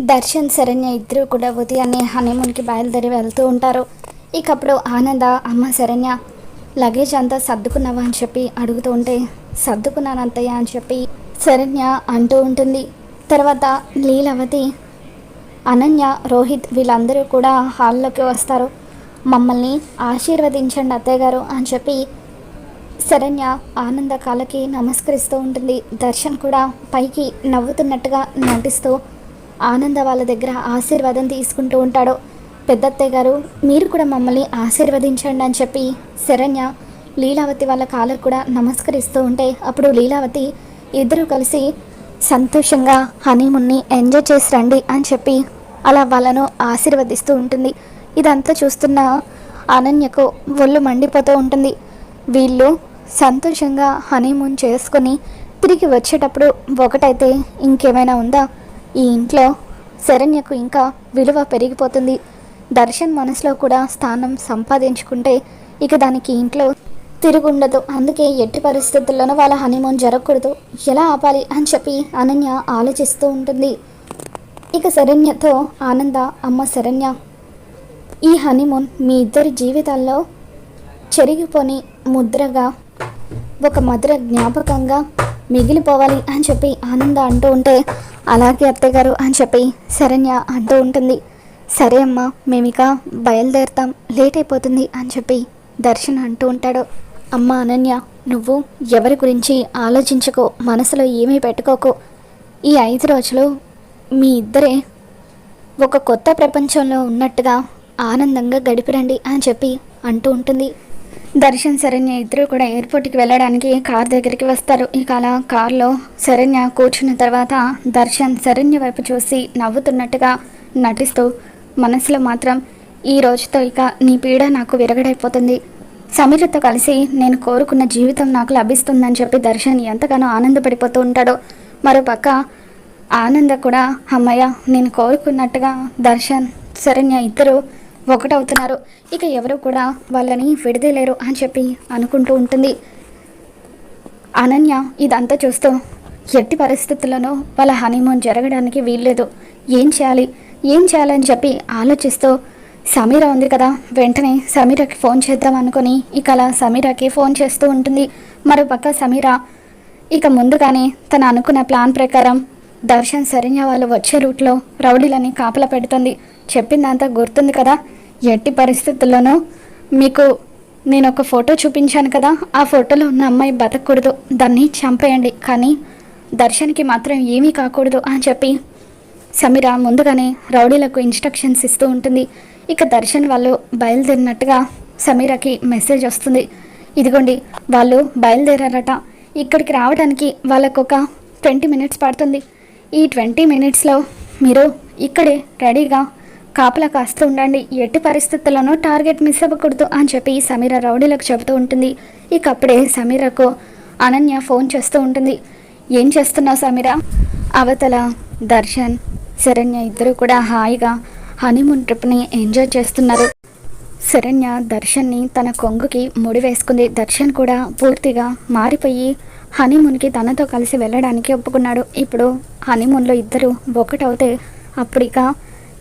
దర్శన్ శరణ్య ఇద్దరు కూడా ఉదయాన్నే హనీమూన్కి బయలుదేరి వెళ్తూ ఉంటారు. ఇక అప్పుడు ఆనంద అమ్మ శరణ్య లగేజ్ అంతా సర్దుకున్నావా అని చెప్పి అడుగుతూ ఉంటే సర్దుకున్నానంతయ్య అని చెప్పి శరణ్య అంటూ ఉంటుంది. తర్వాత లీలవతి అనన్య రోహిత్ వీళ్ళందరూ కూడా హాల్లోకి వస్తారు. మమ్మల్ని ఆశీర్వదించండి అత్తయ్య గారు అని చెప్పి శరణ్య ఆనంద కాలకి నమస్కరిస్తూ ఉంటుంది. దర్శన్ కూడా పైకి నవ్వుతున్నట్టుగా నటిస్తూ ఆనంద వాళ్ళ దగ్గర ఆశీర్వాదం తీసుకుంటూ ఉంటాడు. పెద్దత్తయ్య గారు మీరు కూడా మమ్మల్ని ఆశీర్వదించండి అని చెప్పి శరణ్య లీలావతి వాళ్ళ కాలర్ కూడా నమస్కరిస్తూ ఉంటే అప్పుడు లీలావతి ఇద్దరు కలిసి సంతోషంగా హనీమున్ని ఎంజాయ్ చేసి రండి అని చెప్పి అలా వాళ్ళను ఆశీర్వదిస్తూ ఉంటుంది. ఇదంతా చూస్తున్న అనన్యకు ఒళ్ళు మండిపోతూ ఉంటుంది. వీళ్ళు సంతోషంగా హనీమూన్ చేసుకొని తిరిగి వచ్చేటప్పుడు ఒకటైతే ఇంకేమైనా ఉందా? ఈ ఇంట్లో శరణ్యకు ఇంకా విలువ పెరిగిపోతుంది. దర్శన్ మనసులో కూడా స్థానం సంపాదించుకుంటే ఇక దానికి ఇంట్లో తిరుగుండదు. అందుకే ఎట్టి పరిస్థితుల్లోనూ వాళ్ళ హనీమూన్ జరగకూడదు. ఎలా ఆపాలి అని చెప్పి అనన్య ఆలోచిస్తూ ఉంటుంది. ఇక శరణ్యతో ఆనంద అమ్మ శరణ్య ఈ హనీమూన్ మీ ఇద్దరి జీవితాల్లో చెరిగిపోని ముద్రగా ఒక మధుర జ్ఞాపకంగా మిగిలిపోవాలి అని చెప్పి ఆనంద అంటూ ఉంటే అలాగే అత్తయ్య అని చెప్పి శరణ్య అంటూ ఉంటుంది. సరే అమ్మా మేమిక బయలుదేరుతాం లేట్ అయిపోతుంది అని చెప్పి దర్శన్ అంటూ ఉంటాడు. అమ్మ అనన్య నువ్వు ఎవరి గురించి ఆలోచించుకో మనసులో ఏమీ పెట్టుకోకు. ఈ ఐదు రోజులు మీ ఇద్దరే ఒక కొత్త ప్రపంచంలో ఉన్నట్టుగా ఆనందంగా గడిపిరండి అని చెప్పి అంటూ ఉంటుంది. దర్శన్ శరణ్య ఇద్దరు కూడా ఎయిర్పోర్ట్కి వెళ్ళడానికి కార్ దగ్గరికి వస్తారు. ఇక అలా కార్లో శరణ్య కూర్చున్న తర్వాత దర్శన్ శరణ్య వైపు చూసి నవ్వుతున్నట్టుగా నటిస్తూ మనసులో మాత్రం ఈ రోజుతో ఇక నీ పీడ నాకు విరగడైపోతుంది. సమీరతో కలిసి నేను కోరుకున్న జీవితం నాకు లభిస్తుందని చెప్పి దర్శన్ ఎంతగానో ఆనందపడిపోతూ ఉంటాడో. మరోపక్క ఆనంద కూడా అమ్మయ్య నేను కోరుకున్నట్టుగా దర్శన్ శరణ్య ఇద్దరు ఒకటవుతున్నారు. ఇక ఎవరు కూడా వాళ్ళని విడదలేరు అని చెప్పి అనుకుంటూ ఉంటుంది. అనన్య ఇదంతా చూస్తూ ఎట్టి పరిస్థితుల్లోనూ వాళ్ళ హనీమూన్ జరగడానికి వీల్లేదు. ఏం చేయాలి? ఏం చేయాలని చెప్పి ఆలోచిస్తూ సమీర ఉంది కదా వెంటనే సమీరకి ఫోన్ చేద్దాం అనుకుని ఇక అలా సమీరకి ఫోన్ చేస్తూ ఉంటుంది. మరోపక్క సమీర ఇక ముందుగానే తను అనుకున్న ప్లాన్ ప్రకారం దర్శన్ సరైన వాళ్ళు వచ్చే రూట్లో రౌడీలని కాపలా పెడుతుంది. చెప్పిందంతా గుర్తుంది కదా. ఎట్టి పరిస్థితుల్లోనూ మీకు నేను ఒక ఫోటో చూపించాను కదా ఆ ఫోటోలో ఉన్న అమ్మాయి బతకూడదు. దాన్ని చంపేయండి. కానీ దర్శన్కి మాత్రం ఏమీ కాకూడదు అని చెప్పి సమీర ముందుగానే రౌడీలకు ఇన్స్ట్రక్షన్స్ ఇస్తూ ఉంటుంది. ఇక దర్శన్ వాళ్ళు బయలుదేరినట్టుగా సమీరకి మెసేజ్ వస్తుంది. ఇదిగోండి వాళ్ళు బయలుదేరారట. ఇక్కడికి రావడానికి వాళ్ళకు ఒక ట్వంటీ మినిట్స్ పడుతుంది. ఈ ట్వంటీ మినిట్స్లో మీరు ఇక్కడే రెడీగా కాపలా కాస్తూ ఉండండి. ఎట్టి పరిస్థితుల్లోనూ టార్గెట్ మిస్ అవ్వకూడదు అని చెప్పి సమీర రౌడీలకు చెబుతూ ఉంటుంది. ఇక అప్పుడే సమీరకు అనన్య ఫోన్ చేస్తూ ఉంటుంది. ఏం చేస్తున్నావు సమీర? అవతల దర్శన్ శరణ్య ఇద్దరు కూడా హాయిగా హనీమూన్ ట్రిప్ని ఎంజాయ్ చేస్తున్నారు. శరణ్య దర్శన్ని తన కొంగుకి ముడి వేసుకుంది. దర్శన్ కూడా పూర్తిగా మారిపోయి హనీమూన్కి తనతో కలిసి వెళ్ళడానికి ఒప్పుకున్నాడు. ఇప్పుడు హనీమూన్లో ఇద్దరు ఒకటవుతే అప్పుడిక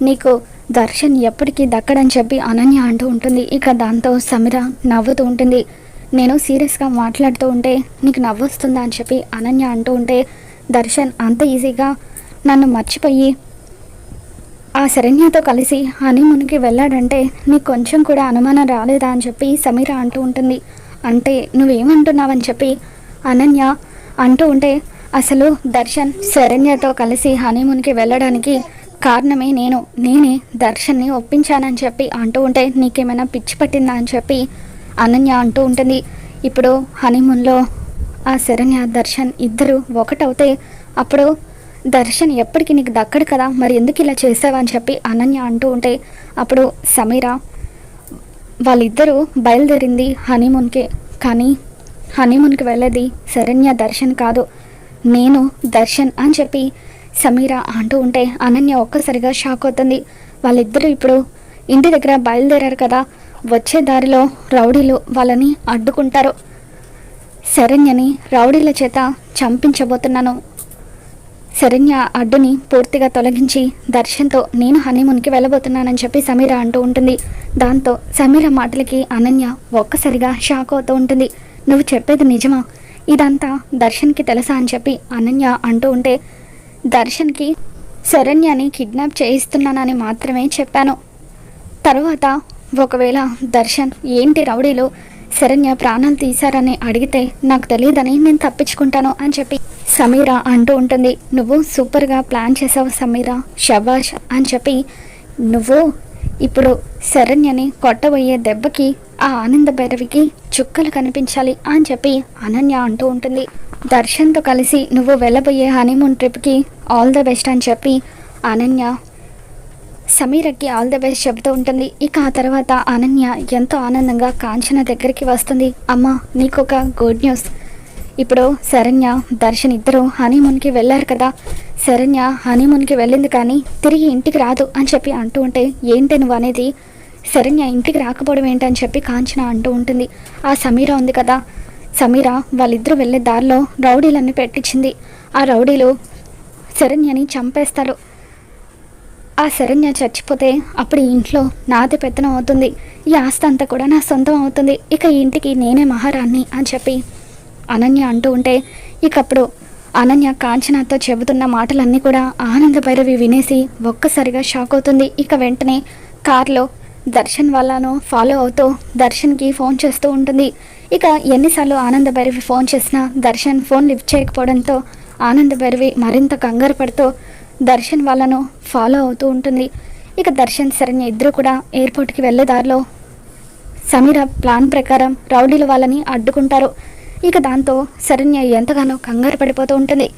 నీకు దర్శన్ ఎప్పటికీ దక్కడని చెప్పి అనన్య అంటూ ఉంటుంది. ఇక దాంతో సమీర నవ్వుతూ ఉంటుంది. నేను సీరియస్గా మాట్లాడుతూ ఉంటే నీకు నవ్వొస్తుందా అని చెప్పి అనన్య అంటూ ఉంటే దర్శన్ అంత ఈజీగా నన్ను మర్చిపోయి ఆ శరణ్యతో కలిసి హనీమూన్కి వెళ్ళాడంటే నీకు కొంచెం కూడా అనుమానం రాలేదా అని చెప్పి సమీర అంటూ ఉంటుంది. అంటే నువ్వేమంటున్నావని చెప్పి అనన్య అంటూ ఉంటే అసలు దర్శన్ శరణ్యతో కలిసి హనీమూన్కి వెళ్ళడానికి కారణమే నేను నేనే దర్శన్ని ఒప్పించానని చెప్పి అంటూ ఉంటే నీకేమైనా పిచ్చి పట్టిందా అని చెప్పి అనన్య అంటూ ఉంటుంది. ఇప్పుడు హనీమూన్లో ఆ శరణ్య దర్శన్ ఇద్దరు ఒకటవుతే అప్పుడు దర్శన్ ఎప్పటికీ నీకు దక్కడు కదా మరి ఎందుకు ఇలా చేసావని చెప్పి అనన్య అంటూ ఉంటే అప్పుడు సమీర వాళ్ళిద్దరూ బయలుదేరింది హనీమూన్కి. కానీ హనీమూన్కి వెళ్ళేది శరణ్య దర్శన్ కాదు. నేను దర్శన్ అని చెప్పి సమీర అంటూ ఉంటే అనన్య ఒక్కసారిగా షాక్ అవుతుంది. వాళ్ళిద్దరూ ఇప్పుడు ఇంటి దగ్గర బయలుదేరారు కదా. వచ్చే దారిలో రౌడీలు వాళ్ళని అడ్డుకుంటారు. శరణ్యని రౌడీల చేత చంపించబోతున్నాను. శరణ్య అడ్డుని పూర్తిగా తొలగించి దర్శన్తో నేను హనీమూన్కి వెళ్ళబోతున్నానని చెప్పి సమీర అంటూ ఉంటుంది. దాంతో సమీర మాటలకి అనన్య ఒక్కసారిగా షాక్ అవుతూ ఉంటుంది. నువ్వు చెప్పేది నిజమా? ఇదంతా దర్శన్కి తెలుసా అని చెప్పి అనన్య అంటూ ఉంటే దర్శన్కి శరణ్యని కిడ్నాప్ చేయిస్తున్నానని మాత్రమే చెప్పాను. తర్వాత ఒకవేళ దర్శన్ ఏంటి రౌడీలు శరణ్య ప్రాణాలు తీశారని అడిగితే నాకు తెలియదని నేను తప్పించుకుంటాను అని చెప్పి సమీర అంటూ ఉంటుంది. నువ్వు సూపర్గా ప్లాన్ చేసావు సమీర షబాష్ అని చెప్పి నువ్వు ఇప్పుడు శరణ్యని కొట్టబోయే దెబ్బకి ఆ ఆనంద భైరవికి చుక్కలు కనిపించాలి అని చెప్పి అనన్య అంటూ ఉంటుంది. దర్శన్తో కలిసి నువ్వు వెళ్ళబోయే హనీమూన్ ట్రిప్కి ఆల్ ద బెస్ట్ అని చెప్పి అనన్య సమీరకి ఆల్ ద బెస్ట్ చెబుతూ ఉంటుంది. ఇక ఆ తర్వాత అనన్య ఎంతో ఆనందంగా కాంచన దగ్గరికి వస్తుంది. అమ్మ నీకు ఒక గుడ్ న్యూస్ ఇప్పుడు శరణ్య దర్శన్ ఇద్దరు హనీమూన్కి వెళ్ళారు కదా. శరణ్య హనీమూన్కి వెళ్ళింది కానీ తిరిగి ఇంటికి రాదు అని చెప్పి అంటూ ఉంటే ఏంటి నువ్వు అనేది? శరణ్య ఇంటికి రాకపోవడం ఏంటని చెప్పి కాంచన అంటూ ఉంటుంది. ఆ సమీర ఉంది కదా. సమీర వాళ్ళిద్దరూ వెళ్ళే దారిలో రౌడీలన్నీ పెట్టించింది. ఆ రౌడీలు శరణ్యని చంపేస్తారు. ఆ శరణ్య చచ్చిపోతే అప్పుడు ఈ ఇంట్లో నాది పెత్తనం అవుతుంది. ఈ ఆస్తి అంతా కూడా నా సొంతం అవుతుంది. ఇక ఈ ఇంటికి నేనే మహారాణి అని చెప్పి అనన్య అంటూ ఉంటే ఇకప్పుడు అనన్య కాంచనాతో చెబుతున్న మాటలన్నీ కూడా ఆనంద భైరవి వినేసి ఒక్కసారిగా షాక్ అవుతుంది. ఇక వెంటనే కార్లో దర్శన్ వాళ్ళను ఫాలో అవుతూ దర్శన్కి ఫోన్ చేస్తూ ఉంటుంది. ఇక ఎన్నిసార్లు ఆనంద భైరవి ఫోన్ చేసినా దర్శన్ ఫోన్ లిఫ్ట్ చేయకపోవడంతో ఆనంద భైరవి మరింత కంగారు పడుతూ దర్శన్ వాళ్ళను ఫాలో అవుతూ ఉంటుంది. ఇక దర్శన్ శరణ్య ఇద్దరు కూడా ఎయిర్పోర్ట్కి వెళ్ళే దారిలో సమీర ప్లాన్ ప్రకారం రౌడీల వాళ్ళని అడ్డుకుంటారు. ఇక దాంతో శరణ్య ఎంతగానో కంగారు పడిపోతూ ఉంటుంది.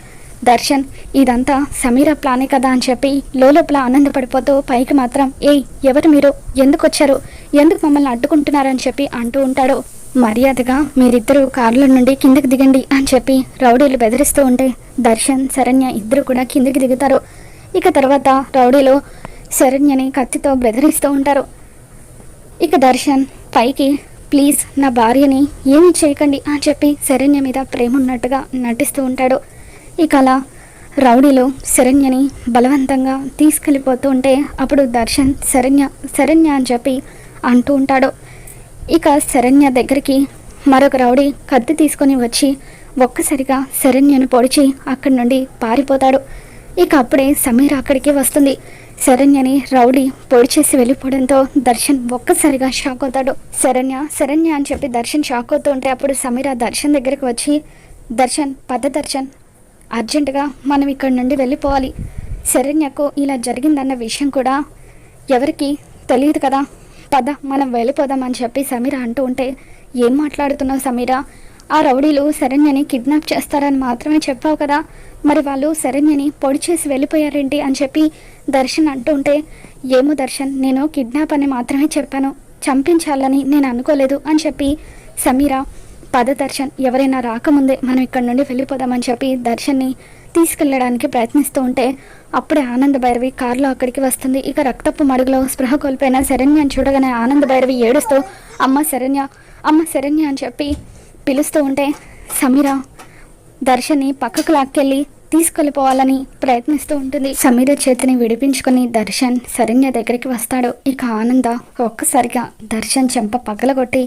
దర్శన్ ఇదంతా సమీర ప్లానే కదా అని చెప్పి లోపల ఆనందపడిపోతూ పైకి మాత్రం ఏయ్ ఎవరు మీరు? ఎందుకు వచ్చారు? ఎందుకు మమ్మల్ని అడ్డుకుంటున్నారని చెప్పి అంటూ ఉంటాడు. మర్యాదగా మీరిద్దరూ కారులో నుండి కిందకి దిగండి అని చెప్పి రౌడీలు బెదిరిస్తూ ఉంటే దర్శన్ శరణ్య ఇద్దరు కూడా కిందకి దిగుతారు. ఇక తర్వాత రౌడీలు శరణ్యని కత్తితో బెదిరిస్తూ ఉంటారు. ఇక దర్శన్ పైకి ప్లీజ్ నా భార్యని ఏమి చేయకండి అని చెప్పి శరణ్య మీద ప్రేమ ఉన్నట్టుగా నటిస్తూ ఉంటాడు. ఇక అలా రౌడీలో శరణ్యని బలవంతంగా తీసుకెళ్ళిపోతూ ఉంటే అప్పుడు దర్శన్ శరణ్య శరణ్య అని చెప్పి అంటూ ఉంటాడు. ఇక శరణ్య దగ్గరికి మరొక రౌడీ కత్తి తీసుకొని వచ్చి ఒక్కసారిగా శరణ్యను పొడిచి అక్కడి నుండి పారిపోతాడు. ఇక అప్పుడే సమీర అక్కడికి వస్తుంది. శరణ్యని రౌడీ పొడి చేసి వెళ్ళిపోవడంతో దర్శన్ ఒక్కసారిగా షాక్ అవుతాడు. శరణ్య శరణ్య అని చెప్పి దర్శన్ షాక్ అవుతూ ఉంటే అప్పుడు సమీర దర్శన్ దగ్గరికి వచ్చి దర్శన్ పద దర్శన్. అర్జెంటుగా మనం ఇక్కడి నుండి వెళ్ళిపోవాలి. శరణ్యకు ఇలా జరిగిందన్న విషయం కూడా ఎవరికి తెలియదు కదా. పద మనం వెళ్ళిపోదాం అని చెప్పి సమీర అంటూ ఉంటే ఏం మాట్లాడుతున్నావు సమీరా? ఆ రౌడీలు శరణ్యని కిడ్నాప్ చేస్తారని మాత్రమే చెప్పావు కదా. మరి వాళ్ళు శరణ్యని పొడి చేసి వెళ్ళిపోయారేంటి అని చెప్పి దర్శన్ అంటుంటే ఏమో దర్శన్ నేను కిడ్నాప్ అని మాత్రమే చెప్పాను. చంపించాలని నేను అనుకోలేదు అని చెప్పి సమీర పద దర్శన్ ఎవరైనా రాకముందే మనం ఇక్కడ నుండి వెళ్ళిపోదామని చెప్పి దర్శన్ని తీసుకెళ్ళడానికి ప్రయత్నిస్తూ ఉంటే అప్పుడే ఆనంద భైరవి కారులో అక్కడికి వస్తుంది. ఇక రక్తపు మడుగులో స్పృహ కోల్పోయిన శరణ్యని చూడగానే ఆనంద భైరవి ఏడుస్తూ అమ్మ శరణ్య అమ్మ శరణ్య అని చెప్పి పిలుస్తూ ఉంటే సమీర దర్శన్ని పక్కకు లాక్కెళ్ళి తీసుకెళ్ళిపోవాలని ప్రయత్నిస్తూ ఉంటుంది. సమీర చేతిని విడిపించుకొని దర్శన్ శరణ్య దగ్గరికి వస్తాడు. ఇక ఆనంద ఒక్కసారిగా దర్శన్ చెంప పగలగొట్టి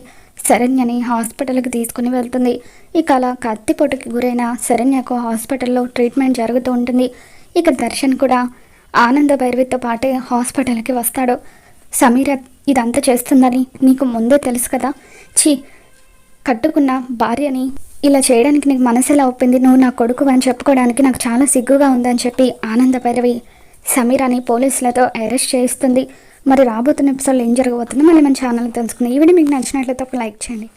శరణ్యని హాస్పిటల్కి తీసుకుని వెళ్తుంది. ఇక అలా కత్తిపోటుకి గురైన శరణ్యకు హాస్పిటల్లో ట్రీట్మెంట్ జరుగుతూ ఉంటుంది. ఇక దర్శన్ కూడా ఆనంద భైరవితో పాటే హాస్పిటల్కి వస్తాడు. సమీర ఇదంతా చేస్తుందని నీకు ముందే తెలుసు కదా? ఛీ కట్టుకున్న భార్యని ఇలా చేయడానికి నీకు మనసు ఎలా ఒప్పింది? నువ్వు నా కొడుకు అని చెప్పుకోవడానికి నాకు చాలా సిగ్గుగా ఉందని చెప్పి ఆనంద భైరవి సమీరాని పోలీసులతో అరెస్ట్ చేస్తుంది మరి రాబోతున్న ఎపిసోడ్లో ఏం జరగబోతుందో మళ్ళీ మన ఛానల్ తెలుసుకుంది. ఈ వీడియో మీకు నచ్చినట్లయితే ఒక లైక్ చేయండి.